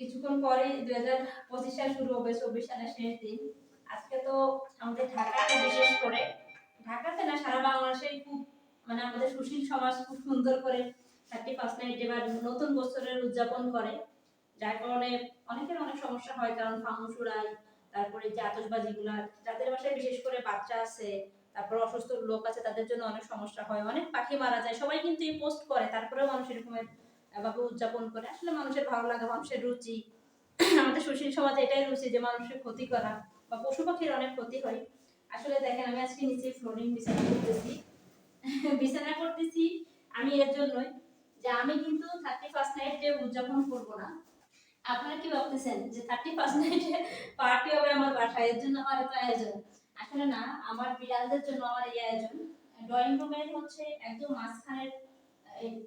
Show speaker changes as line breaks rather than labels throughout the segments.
কিছুক্ষণ পরে দুই হাজার পঁচিশ সাল শুরু হবে, চব্বিশ সালের শেষ দিন। আজকে তো আমাদের ঢাকাতে বিশেষ করে, ঢাকাতে না, সারা বাংলাদেশে খুব মানে আমাদের সুশীল সমাজ খুব সুন্দর করে নতুন বছরের উদযাপন করে। যার কারণে অনেকের অনেক সমস্যা হয়, কারণ ফানুস উড়ায় তারপরে যে আতশবাজিগুলা, যাদের বাসায় বিশেষ করে বাচ্চা আছে, তারপর অসুস্থ লোক আছে, তাদের জন্য অনেক সমস্যা হয়। অনেক পাখি মারা যায়, সবাই কিন্তু এই পোস্ট করে, তারপরেও মানুষ এরকমের ভাবে উদযাপন করে। আসলে মানুষের ভালো লাগে, মানুষের রুচি। আমাদের সুশীল সমাজে এটাই রুচি যে মানুষের ক্ষতি করা বা পশু পাখির অনেক ক্ষতি হয়। আসলে দেখেন, আমি আজকে নিচে ফ্লোরিং বিছানা করতেছি। বিছানা করতেছি আমি এর জন্যই যে আমি কিন্তু থার্টি ফার্স্ট নাইট ডে উদযাপন করব না। আপনারা কি ভাবতেছেন যে থার্টি ফার্স্ট নাইটে পার্টি হবে আমার বাসায়? এর জন্য আমার এত আয়োজন। আসলে না, আমার বিড়ালদের জন্য আমার এই আয়োজন। ড্রয়িং রুমের হচ্ছে একদম মাঝখানের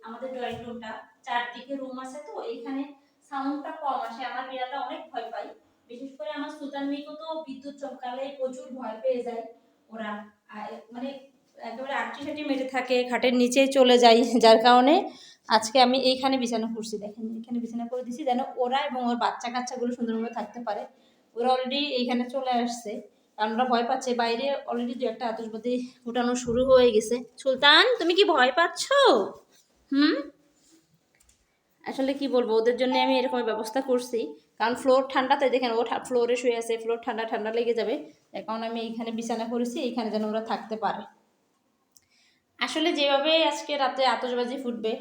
আমাদের ড্রয়িং রুমটা চারদিকে রুম আছে তো এখানে সাউন্ডটা কম আসে। আমার বিড়ালটা অনেক ভয় পায়। বিশেষ করে আমার সুলতান মিকো তো বিদ্যুৎ চমকালে প্রচুর ভয় পেয়ে যায় ওরা। মানে একেবারে আটটি সাটি মেরে থাকে, খাটের নিচে চলে যায়, যার কারণে আজকে আমি এইখানে বিছানা করছি দেখেন এখানে বিছানা করে দিছি যেন ওরা এবং ওর বাচ্চা কাচ্চাগুলো সুন্দরভাবে থাকতে পারে। ওরা অলরেডি এইখানে চলে আসছে। কারণ ওরা ভয় পাচ্ছে। বাইরে অলরেডি দু একটা আতসবাজি ফুটানো শুরু হয়ে গেছে। সুলতান, তুমি কি ভয় পাচ্ছ? হুম? আসলে কি বলব, ওদের জন্য আমি এরকম ব্যবস্থা করছি। কারণ ফ্লোর ঠান্ডাতে, দেখেন, ও ফ্লোরে শুয়ে আছে ফ্লোর ঠান্ডা ঠান্ডা লেগে যাবে। কারণে আমি এইখানে বিছানা করেছি, এইখানে যেন ওরা থাকতে পারে। আসলে যেভাবে আজকে রাতে আতশবাজি ফুটবে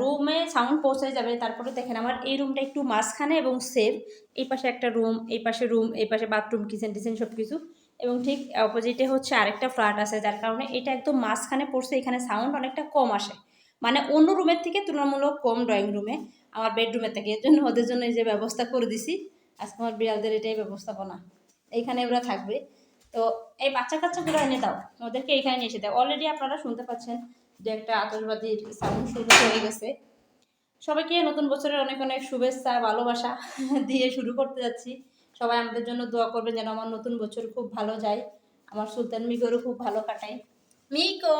রুমে সাউন্ড পৌঁছে যাবে, তারপরে দেখেন আমার এই রুমটা একটু মাঝখানে এবং সেফ এই পাশে একটা রুম এই পাশে রুম এই পাশে বাথরুম কিচেন টিচেন সব কিছু এবং ঠিক অপোজিটে হচ্ছে আরেকটা ফ্ল্যাট আছে, যার কারণে এটা একদম মাঝখানে পড়ছে, এখানে সাউন্ড অনেকটা কম আসে। মানে অন্য রুমের থেকে তুলনামূলক কম ড্রয়িং রুমে আমার বেডরুমের থেকে এর জন্য ওদের জন্য এই যে ব্যবস্থা করে দিছি। আজকে আমার বিড়ালদের এটাই ব্যবস্থাপনা। এইখানে ওরা থাকবে। তো এই বাচ্চা কাচ্চাগুলো এনে দাও। ওদেরকে এইখানে নিয়ে এসে দাও। অলরেডি আপনারা শুনতে পাচ্ছেন যে একটা আতশবাজির সাউন্ড শুরু হয়ে গেছে। সবাইকে নতুন বছরের অনেক অনেক শুভেচ্ছা, ভালোবাসা দিয়ে শুরু করতে যাচ্ছি। সবাই আমাদের জন্য দোয়া করবেন যেন আমার নতুন বছর খুব ভালো যায়। আমার সুলতান মিকোরও খুব ভালো কাটায়। মিকো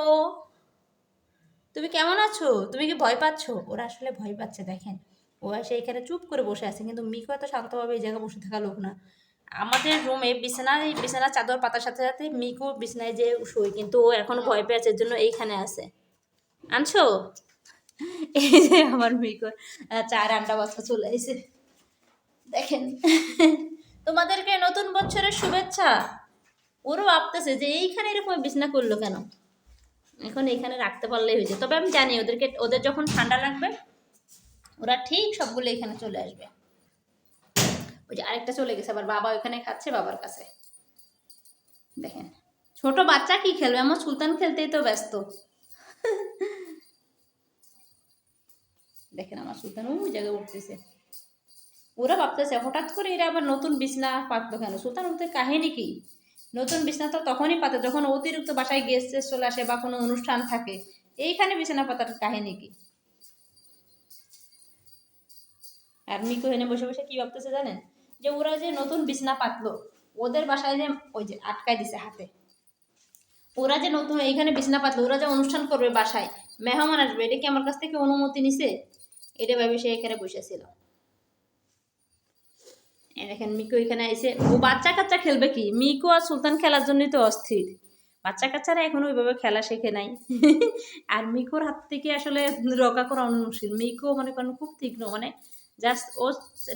তুমি কেমন আছো? তুমি কি ভয় পাচ্ছ? ওরা আসলে ভয় পাচ্ছে দেখেন। ও এসে এখানে চুপ করে বসে আছে কিন্তু মিকো এত শান্তভাবে এই জায়গায় বসে থাকা লোক না। আমাদের রুমে বিছানায় বিছানার চাদর পাতার সাথে সাথে মিকো বিছানায় যে শুই কিন্তু ও এখন ভয় পেয়েছে এর জন্য এইখানে আছে। আনছো? এই যে আমার মিকো আহ, চার আন্ডা বাচ্চা চলে এসে দেখেন তোমাদেরকে নতুন বছরের শুভেচ্ছা। ওরও ভাবতেছে যে এইখানে এরকম বিছানা করল কেন? এখন এখানে রাখতে পারলেই হয়েছে তবে আমি জানি ওদেরকে, ওদের যখন ঠান্ডা লাগবে, ওরা ঠিক সবগুলো এখানে চলে আসবে। ওই যে আরেকটা চলে গেছে, আবার বাবা ওখানে খাচ্ছে, বাবার কাছে। দেখেন, ছোট বাচ্চা কি খেলবে? আমার সুলতান খেলতেই তো ব্যস্ত। দেখেন আমার সুলতান ওই জায়গায় উঠতেছে। ওরা ভাবতেছে, হঠাৎ করে এরা আবার নতুন বিছনা পাতলো কেন? সুলতান ওদের কাহিনী কি? নতুন বিছনা তো তখনই পাতে, যখন অতিরিক্ত বাসায় গেস্ট চলে আসে বা কোনো অনুষ্ঠান থাকে। এইখানে বিছানা পাতার কাহিনী কি? আর মিকু এনে বসে বসে কি ভাবতেছে জানেন? যে ওরা যে নতুন বিছনা পাতলো, ওদের বাসায় যে ওই যে আটকায় দিছে হাতে। ওরা যে নতুন, এইখানে বিছনা পাতলো, ওরা যে অনুষ্ঠান করবে বাসায়, মেহমান আসবে, এটা কি আমার কাছ থেকে অনুমতি নিছে? এটা ভেবে সে এখানে বসেছিল দেখেন, মিকু এখানে এসে, ও বাচ্চা কাচ্চা খেলবে কি? মিকু আর সুলতান খেলার জন্যই তো অস্থির। বাচ্চা কাচ্চারা এখনও ওইভাবে খেলা শেখে নাই। আর মিকুর হাত থেকে আসলে রক্ষা করা অনেক মুশকিল মিকু মনে করেন খুব তীক্ষ্ণ মানে জাস্ট ও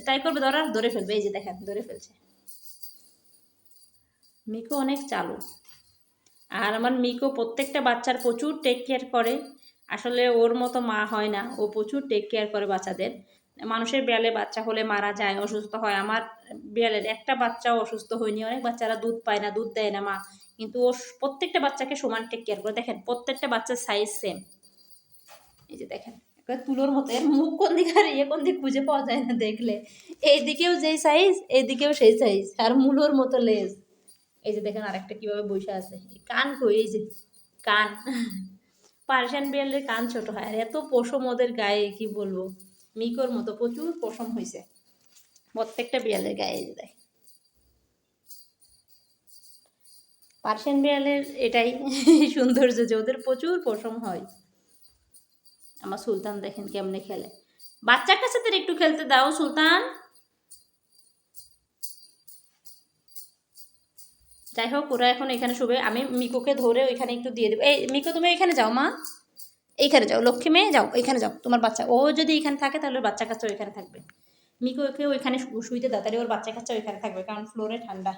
ট্রাই করবে ধরার ধরে ফেলবে। এই যে দেখেন, ধরে ফেলছে। মিকু অনেক চালু। আর আমার মিকো প্রত্যেকটা বাচ্চার প্রচুর টেক কেয়ার করে। আসলে ওর মতো মা হয় না। ও প্রচুর টেক কেয়ার করে বাচ্চাদের। মানুষের বিড়ালে বাচ্চা হলে মারা যায়, অসুস্থ হয়। আমার বিড়ালের একটা বাচ্চাও অসুস্থ হয়নি। অনেক বাচ্চারা দুধ পায় না, দুধ দেয় না মা। কিন্তু ও প্রত্যেকটা বাচ্চাকে সমান টেক কেয়ার করে। দেখেন, প্রত্যেকটা বাচ্চার সাইজ সেম এই যে দেখেন তুলোর মতো। এর মুখ কোন দিকে আর ইয়ে কোন দিক খুঁজে পাওয়া যায় না দেখলে। এইদিকেও যেই সাইজ এইদিকেও সেই সাইজ আর মূলোর মতো লেজ এই যে দেখেন আরেকটা কীভাবে বসে আছে। কান কই, এই যে কান। পার্সিয়ান বিড়ালের কান ছোট হয়। আর এত পশম ওদের গায়ে, কি বলব? মিকোর মতো প্রচুর পশম হয়েছে প্রত্যেকটা বিড়ালের গায়ে এই যে পার্সিয়ান বিড়ালের এটাই সৌন্দর্য যে ওদের প্রচুর পশম হয়। আমার সুলতান দেখেন কেমনে খেলে। বাচ্চার কাছে তো একটু খেলতে দাও, সুলতান। যাই হোক, ওরা এখন এখানে শুবে। আমি মিকুকে ধরে ওইখানে একটু দিয়ে দেবো। এই, মিকু, তুমি এখানে যাও, মা। এইখানে যাও, লক্ষ্মী মেয়ে, যাও এখানে যাও, তোমার বাচ্চা। ও যদি এখানে থাকে, তাহলে ওর বাচ্চা কাচ্চা ওইখানে থাকবে। মিকু ওকে ওইখানে শুইতে দাও তাহলে ওর বাচ্চা কাচ্চা ওইখানে থাকবে, কারণ ফ্লোরে ঠান্ডা।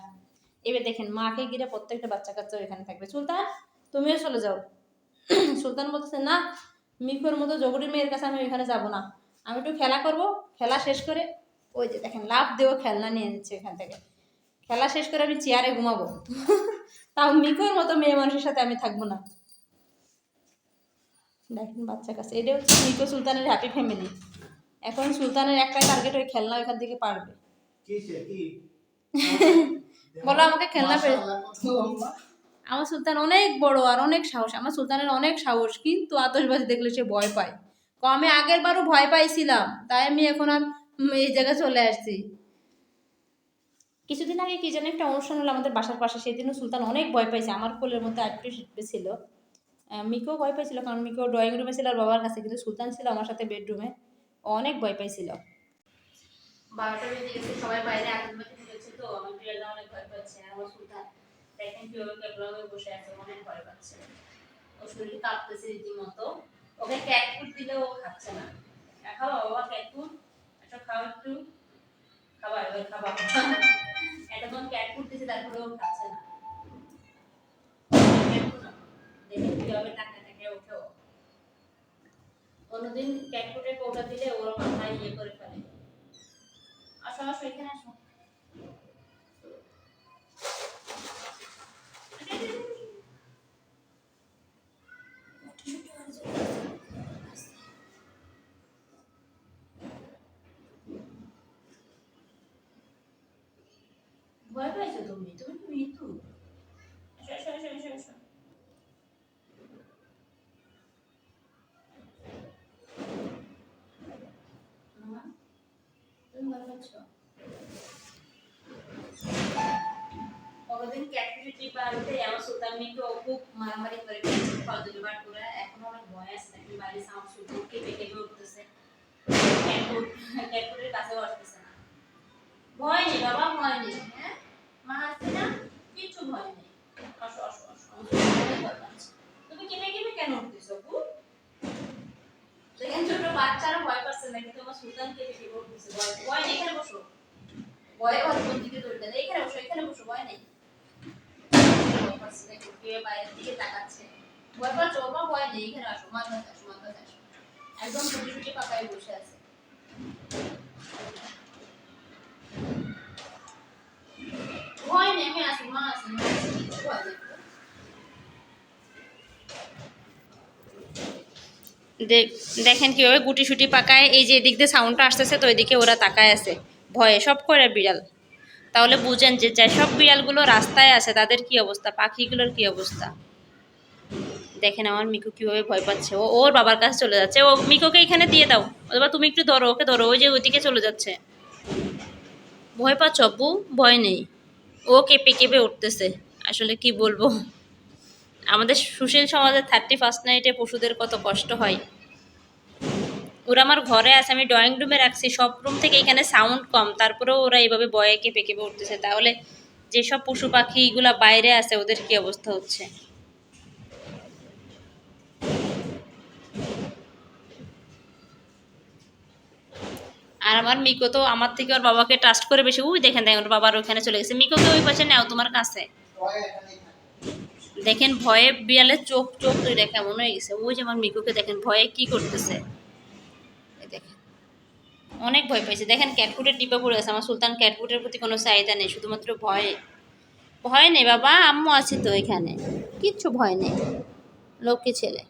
এবার দেখেন, মাকে গিয়ে প্রত্যেকটা বাচ্চা কাচ্চা ওইখানে থাকবে। সুলতান, তুমিও চলে যাও। সুলতান বলতেছে, না, মিকুর মতো জগড়ির মেয়ের কাছে আমি ওইখানে যাব না। আমি একটু খেলা করব, খেলা শেষ করে ওই যে দেখেন লাভ দেবো খেলনা নিয়ে নিচ্ছে এখান থেকে। খেলা শেষ করে আমি চেয়ারে ঘুমাবো। তাও মিকুর মতো মেয়ে মানুষের সাথে আমি থাকব না। দেখেন বাচ্চা কাছে। এটা হচ্ছে মিকো সুলতানের হ্যাপি ফ্যামিলি এখন সুলতানের একটাই টার্গেট ওই খেলনা ওইখান থেকে পারবে। বলো আমাকে খেলনা
লম্বা।
আমার সুলতান অনেক বড় আর অনেক সাহস। আমার সুলতানের অনেক সাহস কিন্তু আতশবাজি দেখলে সে ভয় পায়। তো আমি আগের বারও ভয় পাইছিলাম তাই আমি এখন আর এই জায়গায় চলে আসছি। কিছুদিন আগে কি যেন একটা অনুষ্ঠান হলো আমাদের বাসার পাশে সেদিনও সুলতান অনেক ভয় পাইছে। আমার কোলের মধ্যে আটটু ছিল মিকো ভয় পাইছিল, কারণ মিকো ড্রয়িং রুমে ছিল আর বাবার কাছে, কিন্তু সুলতান ছিল আমার সাথে বেডরুমে অনেক ভয় পাইছিল। বারোটা সবাই বাইরে তো অনেক ভয় পাচ্ছে বসে আছে, অনেক ভয় পাচ্ছে। শরীর কাঁপতেছে রীতিমতো। ওকে দিলে ও খাচ্ছে না। খাওয়া বাবা একটা খাও একটু। খাবার, এবার খাবার ক্যাট ফুড দিয়েছে তারপরে ও খাচ্ছে না। দেখেন কীভাবে টাকা টাকা ওঠে ও। অন্যদিন ক্যাট ফুডের কৌটা দিলে ওর মাথায় ইয়ে করে ফেলে আসো আসো আসো ভয় পাইছো তুমি তুমি কি মৃত্যু আসো আসো আসো আসো আসো মামা, তুমি ভয় নাকি নেই। তুমি কেঁপে কেঁপে কেন উঠতেছো, আপু? দেখেন ছোট বাচ্চারা ভয় পাচ্ছে না কিন্তু আমার সুলতান কেঁপে উঠতেছে ভয় নেই এখানে বসো দিকে দৌড়তে? নেই এখানে বসো এখানে বসো নেই। বাইরের দিকে তাকাচ্ছে। পাচ্ছ ভয় নেই, এখানে আসো আসো আসো। একদম পাকায় বসে আছে। দেখেন কীভাবে গুটি সুটি পাকায়, এই যে এদিক দিয়ে সাউন্ডটা আসতেছে, তো এদিকে ওরা তাকায় আছে। ভয়ে, সব করে বিড়াল? তাহলে বুঝেন যে যেসব বিড়ালগুলো রাস্তায় আছে, তাদের কি অবস্থা? পাখিগুলোর কি অবস্থা? দেখেন আমার মিকু কীভাবে ভয় পাচ্ছে। ও, ওর বাবার কাছে চলে যাচ্ছে। ও, মিকুকে এখানে দিয়ে দাও। অথবা তুমি একটু ধরো, ওকে ধরো। ওই যে ওইদিকে চলে যাচ্ছে। ভয় পাচ্ছ অব্বু ভয় নেই। ও কেঁপে কেঁপে উঠতেছে। আসলে কি বলব? আমাদের সুশীল সমাজের থার্টি ফার্স্ট নাইটে পশুদের কত কষ্ট হয়। ওরা আমার ঘরে আছে, আমি ড্রয়িং রুমে রাখছি, সব রুম থেকে এখানে সাউন্ড কম। তারপরেও ওরা এইভাবে বয়ে কেঁপে কেঁপে উঠতেছে। তাহলে যেসব পশু পাখিগুলা বাইরে আছে, ওদের কি অবস্থা হচ্ছে? আর আমার মিকো তো আমার থেকে ওর বাবাকে ট্রাস্ট করে বেশি। উই, দেখেন দেখেন, ওর বাবার ওখানে চলে গেছে। মিকোকে ওই পাশে নাও, তোমার কাছে। দেখেন, ভয়ে বিড়ালের চোখ চোখ কেমন হয়ে গেছে। ওই যে আমার মিকুকে দেখেন, ভয়ে কি করতেছে? অনেক ভয় পেয়েছে দেখেন ক্যাটফুটের ডিব্বা পড়ে গেছে। আমার সুলতান ক্যাটফুটের প্রতি কোনো চাহিদা নেই, শুধুমাত্র ভয়। ভয় নেই, বাবা, আম্মু আছে তো এখানে। কিচ্ছু ভয় নেই। লক্ষ্মী ছেলে।